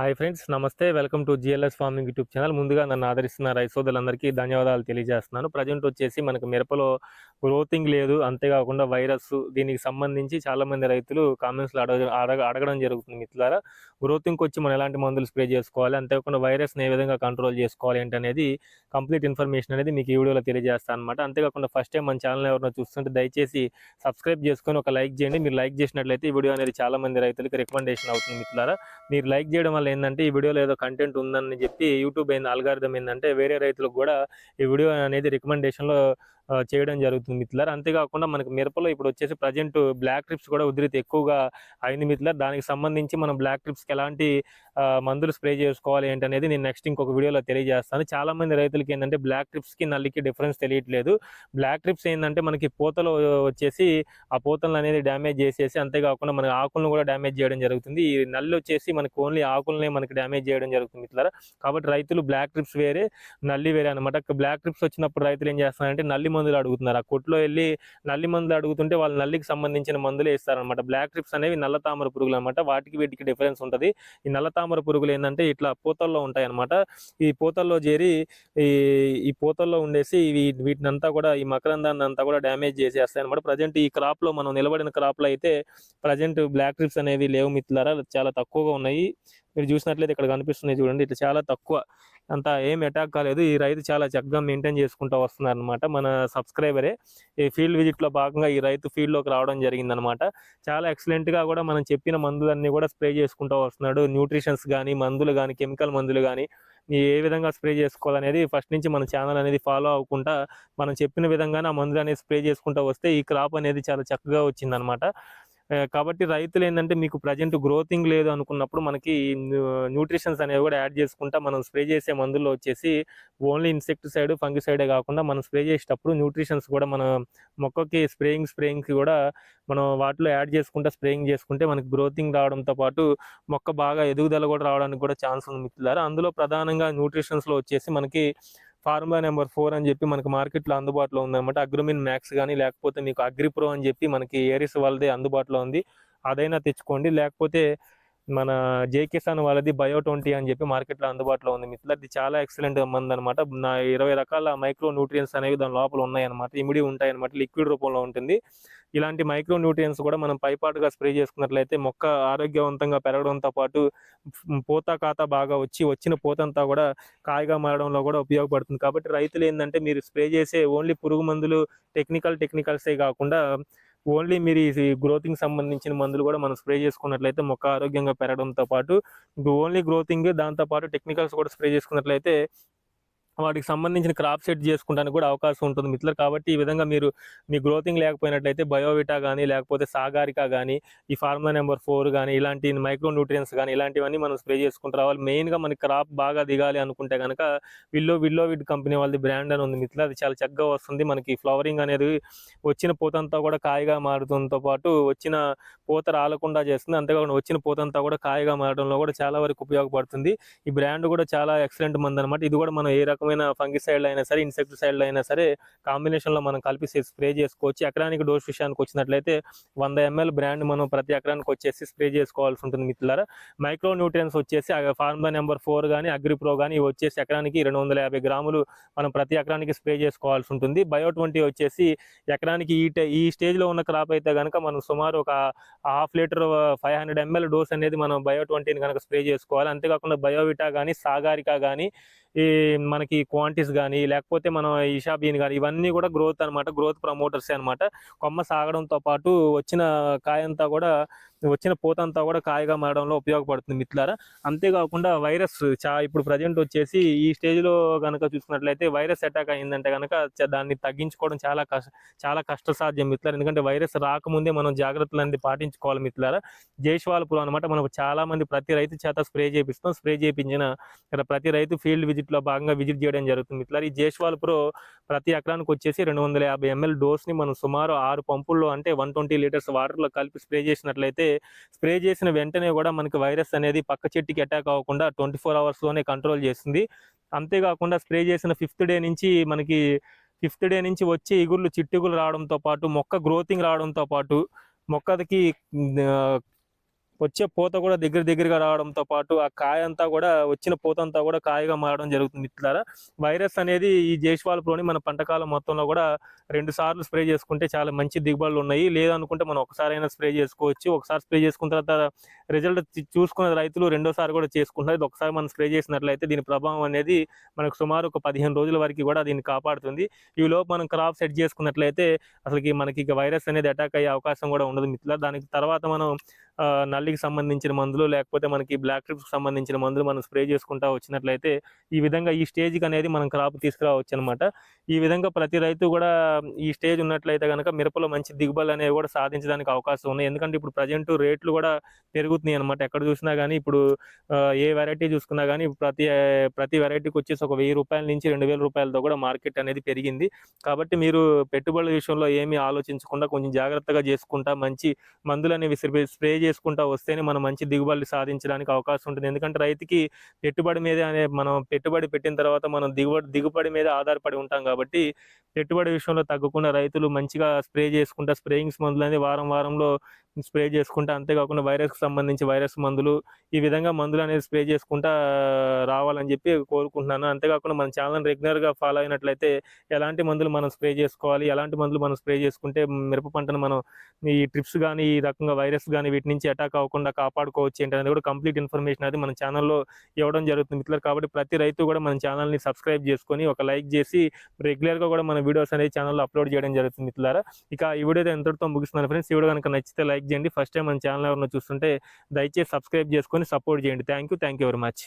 Hi friends namaste. Welcome to GLS farming YouTube channel. ముందుగా నన్ను ఆదరిస్తున్న రైసోదలందరికీ ధన్యవాదాలు తెలియజేస్తున్నాను. ప్రజెంట్ వచ్చేసి మనకు మిరపలో గ్రోతింగ్ లేదు. అంతేకాకుండా వైరస్ దీనికి సంబంధించి చాలా మంది రైతులు కామెంట్స్లో అడగ అడగ అడగడం జరుగుతుంది మిత్రులారా. గ్రోతింగ్కి వచ్చి మనం ఎలాంటి మందులు స్ప్రే చేసుకోవాలి? అంతేకాకుండా వైరస్ని ఏ విధంగా కంట్రోల్ చేసుకోవాలి ఏంటనేది కంప్లీట్ ఇన్ఫర్మేషన్ అనేది మీకు ఈ వీడియోలో తెలియజేస్తాను అనమాట అంతేకాకుండా ఫస్ట్ టైం మన ఛానల్ ఎవరైనా చూస్తుంటే దయచేసి సబ్స్క్రైబ్ చేసుకొని ఒక లైక్ చేయండి. మీరు లైక్ చేసినట్లయితే ఈ వీడియో అనేది చాలా మంది రైతులకి రికమెండేషన్ అవుతుంది మిత్రులారా. మీరు లైక్ చేయడం వల్ల ఏంటంటే ఈ వీడియోలో ఏదో కంటెంట్ ఉందని చెప్పి యూట్యూబ్ ఏంది అల్గారిథం ఏంటంటే వేరే రైతులకు కూడా ఈ వీడియో అనేది రికమెండేషన్లో చేయడం జరుగుతుంది మిత్రులారా. అంతేకాకుండా మనకి మిరపలో ఇప్పుడు వచ్చేసి ప్రజెంట్ బ్లాక్ ట్రిప్స్ కూడా ఉధృతి ఎక్కువగా అయింది మిత్రులారా. దానికి సంబంధించి మనం బ్లాక్ ట్రిప్స్కి ఎలాంటి మందులు స్ప్రే చేసుకోవాలి ఏంటనేది నేను నెక్స్ట్ ఇంకొక వీడియోలో తెలియజేస్తాను. చాలా మంది రైతులకి ఏంటంటే బ్లాక్ ట్రిప్స్కి నల్లికి డిఫరెన్స్ తెలియట్లేదు. బ్లాక్ ట్రిప్స్ ఏంటంటే మనకి పూతలు వచ్చేసి ఆ పూతలను అనేది డ్యామేజ్ చేసేసి అంతేకాకుండా మన ఆకులను కూడా డ్యామేజ్ చేయడం జరుగుతుంది. ఈ నల్లి వచ్చేసి మనకి ఓన్లీ ఆకులనే మనకి డ్యామేజ్ చేయడం జరుగుతుంది మిత్రులారా. కాబట్టి రైతులు బ్లాక్ ట్రిప్స్ వేరే నల్లి వేరే అనమాట బ్లాక్ ట్రిప్స్ వచ్చినప్పుడు రైతులు ఏం చేస్తారంటే నల్లి మందులు అడుగుతున్నారు. ఆ కొట్లో వెళ్ళి నల్లి మందులు అడుగుతుంటే వాళ్ళు నల్లికి సంబంధించిన మందులు వేస్తారనమాట బ్లాక్ ట్రిప్స్ అనేవి నల్ల తామర పురుగులు అనమాట వాటికి వీటికి డిఫరెన్స్ ఉంటుంది. ఈ నల్ల తామర పురుగులు ఏంటంటే ఇట్లా పూతల్లో ఉంటాయి అనమాట ఈ పూతల్లో చేరి ఈ ఈ పూతల్లో ఉండేసి ఇవి వీటిని అంతా కూడా ఈ మకరందాన్ని అంతా కూడా డ్యామేజ్ చేసేస్తాయి అనమాట ప్రజెంట్ ఈ క్రాప్లో మనం నిలబడిన క్రాప్లో అయితే ప్రజెంట్ బ్లాక్ ట్రిప్స్ అనేవి లేవు మిత్రులారా. చాలా తక్కువగా ఉన్నాయి. మీరు చూసినట్లయితే ఇక్కడ కనిపిస్తున్నాయి చూడండి. ఇట్లా చాలా తక్కువ అంత ఏం అటాక్ కాలేదు. ఈ రైతు చాలా చక్కగా మెయింటైన్ చేసుకుంటూ వస్తున్నారు అనమాట మన సబ్స్క్రైబరే ఈ ఫీల్డ్ విజిట్లో భాగంగా ఈ రైతు ఫీల్డ్లోకి రావడం జరిగిందనమాట చాలా ఎక్సలెంట్గా కూడా మనం చెప్పిన మందులన్నీ కూడా స్ప్రే చేసుకుంటూ వస్తున్నాడు. న్యూట్రిషన్స్ కానీ మందులు కానీ కెమికల్ మందులు కానీ ఏ విధంగా స్ప్రే చేసుకోవాలనేది ఫస్ట్ నుంచి మన ఛానల్ అనేది ఫాలో అవ్వకుండా మనం చెప్పిన విధంగానే ఆ మందులు అనేది స్ప్రే చేసుకుంటూ వస్తే ఈ క్రాప్ అనేది చాలా చక్కగా వచ్చిందనమాట కాబట్టి రైతులు ఏంటంటే మీకు ప్రజెంట్ గ్రోతింగ్ లేదు అనుకున్నప్పుడు మనకి న్యూట్రిషన్స్ అనేవి కూడా యాడ్ చేసుకుంటా మనం స్ప్రే చేసే మందుల్లో వచ్చేసి ఓన్లీ ఇన్సెక్టిసైడ్ ఫంగిసైడే కాకుండా మనం స్ప్రే చేసేటప్పుడు న్యూట్రిషన్స్ కూడా మన మొక్కకి స్ప్రేయింగ్ స్ప్రేయింగ్కి కూడా మనం వాటిలో యాడ్ చేసుకుంటా స్ప్రేయింగ్ చేసుకుంటే మనకి గ్రోతింగ్ రావడంతో పాటు మొక్క బాగా ఎదుగుదల కూడా రావడానికి కూడా ఛాన్స్ ఉంది మిత్రులారా. అందులో ప్రధానంగా న్యూట్రిషన్స్లో వచ్చేసి మనకి ఫార్ములా నెంబర్ ఫోర్ అని చెప్పి మనకి మార్కెట్లో అందుబాటులో ఉందన్నమాట. అగ్రోమిన్ మ్యాక్స్ కానీ లేకపోతే మీకు అగ్రిప్రో అని చెప్పి మనకి ఏరిస్ వాళ్ళది అందుబాటులో ఉంది. అదైనా తెచ్చుకోండి. లేకపోతే మన జేకిసాన్ వాళ్ళది బయో ట్వంటీ అని చెప్పి మార్కెట్లో అందుబాటులో ఉంది మిత్రులు అది చాలా ఎక్సలెంట్ మంది అనమాట నా ఇరవై రకాల మైక్రో న్యూట్రియన్స్ అనేవి దాని లోపల ఉన్నాయన్నమాట. ఇమిడి ఉంటాయి అనమాట లిక్విడ్ రూపంలో ఉంటుంది. ఇలాంటి మైక్రో న్యూట్రియన్స్ కూడా మనం పైపాటుగా స్ప్రే చేసుకున్నట్లయితే మొక్క ఆరోగ్యవంతంగా పెరగడంతో పాటు పూత కాత బాగా వచ్చి వచ్చిన పూతంతా కూడా కాయగా మారడంలో కూడా ఉపయోగపడుతుంది. కాబట్టి రైతులు ఏంటంటే మీరు స్ప్రే చేసే ఓన్లీ పురుగు మందులు టెక్నికల్ టెక్నికల్సే కాకుండా ఓన్లీ మీరు ఈ గ్రోతింగ్ సంబంధించిన మందులు కూడా మనం స్ప్రే చేసుకున్నట్లయితే మొక్క ఆరోగ్యంగా పెరగడంతో పాటు ఓన్లీ గ్రోతింగ్ దాంతో పాటు టెక్నికల్స్ కూడా స్ప్రే చేసుకున్నట్లయితే వాటికి సంబంధించిన క్రాప్ సెట్ చేసుకోవడానికి కూడా అవకాశం ఉంటుంది మిత్రులు కాబట్టి ఈ విధంగా మీరు మీ గ్రోతింగ్ లేకపోయినట్లయితే బయోవిటా కానీ లేకపోతే సాగారిక కానీ ఈ ఫార్ములా నెంబర్ ఫోర్ కానీ ఇలాంటి మైక్రో న్యూట్రియన్స్ కానీ ఇలాంటివన్నీ మనం స్ప్రే చేసుకుంటూ రావాలి. మెయిన్గా మనకి క్రాప్ బాగా దిగాలి అనుకుంటే కనుక విల్లో విల్లో విడ్ కంపెనీ వాళ్ళది బ్రాండ్ అని ఉంది మిత్రులు అది చాలా చక్కగా వస్తుంది. మనకి ఫ్లవరింగ్ అనేది వచ్చిన పూతంతా కూడా కాయగా మారుతుంతో పాటు వచ్చిన పూత రాలకుండా చేస్తుంది. అంతేకాకుండా వచ్చిన పూతంతా కూడా కాయగా మారడంలో కూడా చాలా వరకు ఉపయోగపడుతుంది. ఈ బ్రాండ్ కూడా చాలా ఎక్సలెంట్ మంది అనమాట ఇది కూడా మనం ఏ రకమైన ఫంగిసైడ్లు అయినా సరే ఇన్సెక్టిసైడ్లు అయినా సరే కాంబినేషన్లో మనం కలిపి స్ప్రే చేసుకోవచ్చు. ఎకరానికి డోస్ విషయానికి వచ్చినట్లయితే వంద ఎంఎల్ బ్రాండ్ మనం ప్రతి ఎకరానికి వచ్చేసి స్ప్రే చేసుకోవాల్సి ఉంటుంది మిత్రులారా. మైక్రో న్యూట్రియన్స్ వచ్చేసి ఫార్ములా నెంబర్ ఫోర్ కానీ అగ్రిప్రో కానీ ఇవి వచ్చేసి ఎకరానికి రెండు వందల యాభై గ్రాములు మనం ప్రతి ఎకరానికి స్ప్రే చేసుకోవాల్సి ఉంటుంది. బయో ట్వంటీ వచ్చేసి ఎకరానికి ఈ ఈ స్టేజ్లో ఉన్న క్రాప్ అయితే కనుక మనం సుమారు ఒక half litre five hundred ML dose అనేది మనం బయో ట్వంటీని కనుక స్ప్రే చేసుకోవాలి. అంతేకాకుండా బయోవిటా కానీ సాగారికా కానీ ఈ మనకి క్వాంటిస్ కానీ లేకపోతే మనం ఇషాబీన్ కానీ ఇవన్నీ కూడా గ్రోత్ అన్నమాట గ్రోత్ ప్రమోటర్స్ అన్నమాట. కొమ్మ సాగడంతో పాటు వచ్చిన కాయంతా కూడా వచ్చిన పూతంతా కూడా కాయగా మారడంలో ఉపయోగపడుతుంది మిత్రులారా. అంతేకాకుండా వైరస్ చా ఇప్పుడు ప్రజెంట్ వచ్చేసి ఈ స్టేజ్లో కనుక చూసుకున్నట్లయితే వైరస్ అటాక్ అయిందంటే కనుక చ- దాన్ని తగ్గించుకోవడం చాలా కష్ట చాలా కష్టసాధ్యం మిత్రులారా. ఎందుకంటే వైరస్ రాకముందే మనం జాగ్రత్తలు అనేది పాటించుకోవాలి మిత్రులారా. జైష్వాలపురం అనమాట మనం చాలా మంది ప్రతి రైతు చేత స్ప్రే చేపిస్తాం స్ప్రే చేయించిన ఇక్కడ ప్రతి రైతు ఫీల్డ్ విజిట్లో భాగంగా విజిట్ చేయడం జరుగుతుంది మిత్రులారా. ఈ జైష్వాల్ ప్రతి ఎకరానికి వచ్చేసి రెండు వందల యాభై ఎంఎల్ డోస్ని మనం సుమారు ఆరు పంపుల్లో అంటే వన్ ట్వంటీ లీటర్స్ వాటర్లో కలిపి స్ప్రే చేసినట్లయితే స్ప్రే చేసిన వెంటనే కూడా మనకి వైరస్ అనేది పక్క చెట్టుకి అటాక్ అవ్వకుండా ట్వంటీ ఫోర్ అవర్స్లోనే కంట్రోల్ చేస్తుంది. అంతేకాకుండా స్ప్రే చేసిన ఫిఫ్త్ డే నుంచి మనకి ఫిఫ్త్ డే నుంచి వచ్చే ఇగుర్లు చిట్టుగులు రావడంతో పాటు మొక్క గ్రోతింగ్ రావడంతో పాటు మొక్కకి వచ్చే పూత కూడా దగ్గర దగ్గరగా రావడంతో పాటు ఆ కాయ అంతా కూడా వచ్చిన పూత అంతా కూడా కాయగా మారడం జరుగుతుంది మిత్రులారా. వైరస్ అనేది ఈ జేష్వాల్ మన పంటకాలం మొత్తంలో కూడా రెండు సార్లు స్ప్రే చేసుకుంటే చాలా మంచి దిగుబడులు ఉన్నాయి. లేదనుకుంటే మనం ఒకసారైనా స్ప్రే చేసుకోవచ్చు. ఒకసారి స్ప్రే చేసుకున్న తర్వాత రిజల్ట్ చూసుకున్న రైతులు రెండోసారి కూడా చేసుకుంటున్నారు. ఇది ఒకసారి మనం స్ప్రే చేసినట్లయితే దీని ప్రభావం అనేది మనకు సుమారు ఒక పదిహేను రోజుల వరకు కూడా దీన్ని కాపాడుతుంది. ఈ లోపు మనం క్రాప్ సెట్ చేసుకున్నట్లయితే అసలుకి మనకి ఇక వైరస్ అనేది అటాక్ అయ్యే అవకాశం కూడా ఉండదు మిత్రుల దానికి తర్వాత మనం నల్లికి సంబంధించిన మందులు లేకపోతే మనకి బ్లాక్ ట్రిప్స్కి సంబంధించిన మందులు మనం స్ప్రే చేసుకుంటా వచ్చినట్లయితే ఈ విధంగా ఈ స్టేజ్కి అనేది మనం క్రాప్ తీసుకురావచ్చు అనమాట ఈ విధంగా ప్రతి రైతు కూడా ఈ స్టేజ్ ఉన్నట్లయితే కనుక మిరపలో మంచి దిగుబడులు అనేవి కూడా సాధించడానికి అవకాశం ఉన్నాయి. ఎందుకంటే ఇప్పుడు ప్రజెంట్ రేట్లు కూడా పెరుగుతున్నాయి అనమాట ఎక్కడ చూసినా కానీ ఇప్పుడు ఏ వెరైటీ చూసుకున్నా కానీ ప్రతి ప్రతి వెరైటీకి వచ్చేసి ఒక వెయ్యి రూపాయల నుంచి రెండు వేల రూపాయలతో కూడా మార్కెట్ అనేది పెరిగింది. కాబట్టి మీరు పెట్టుబడుల విషయంలో ఏమీ ఆలోచించకుండా కొంచెం జాగ్రత్తగా చేసుకుంటా మంచి మందులు అనేవి స్ప్రే చేసుకుంటా వస్తేనే మనం మంచి దిగుబడులు సాధించడానికి అవకాశం ఉంటుంది. ఎందుకంటే రైతుకి పెట్టుబడి మీదే అనే మనం పెట్టుబడి పెట్టిన తర్వాత మనం దిగుబడి దిగుబడి మీద ఆధారపడి ఉంటాం కాబట్టి పెట్టుబడి విషయంలో తగ్గకుండా రైతులు మంచిగా స్ప్రే చేసుకుంటా స్ప్రేయింగ్స్ మందులు అనేది వారం వారంలో స్ప్రే చేసుకుంటా అంతేకాకుండా వైరస్కి సంబంధించి వైరస్ మందులు ఈ విధంగా మందులు అనేది స్ప్రే చేసుకుంటా రావాలని చెప్పి కోరుకుంటున్నాను. అంతేకాకుండా మన ఛానల్ రెగ్యులర్గా ఫాలో అయినట్లయితే ఎలాంటి మందులు మనం స్ప్రే చేసుకోవాలి ఎలాంటి మందులు మనం స్ప్రే చేసుకుంటే మిరప పంటను మనం ఈ ట్రిప్స్ కానీ ఈ రకంగా వైరస్ కానీ వీటి నుంచి అటాక్ అవ్వకుండా కాపాడుకోవచ్చు ఏంటి అనేది కూడా కంప్లీట్ ఇన్ఫర్మేషన్ అది మన ఛానల్లో ఇవ్వడం జరుగుతుంది. మిత్రులు కాబట్టి ప్రతి రైతు కూడా మన ఛానల్ని సబ్స్క్రైబ్ చేసుకొని ఒక లైక్ చేసి రెగ్యులర్గా కూడా మన వీడియోస్ అనేది ఛానల్లో అప్లోడ్ చేయడం జరుగుతుంది మిత్రులారా. ఇక ఈ వీడియో ఎంతటితో ముగిస్తున్నాను ఫ్రెండ్స్. ఈ వీడియో కనుక నచ్చితే లైక్ చేయండి. ఫస్ట్ టైం మన ఛానల్ ఎవరైనా చూస్తుంటే దయచేసి సబ్స్క్రైబ్ చేసుకొని సపోర్ట్ చేయండి. Thank you thank you very much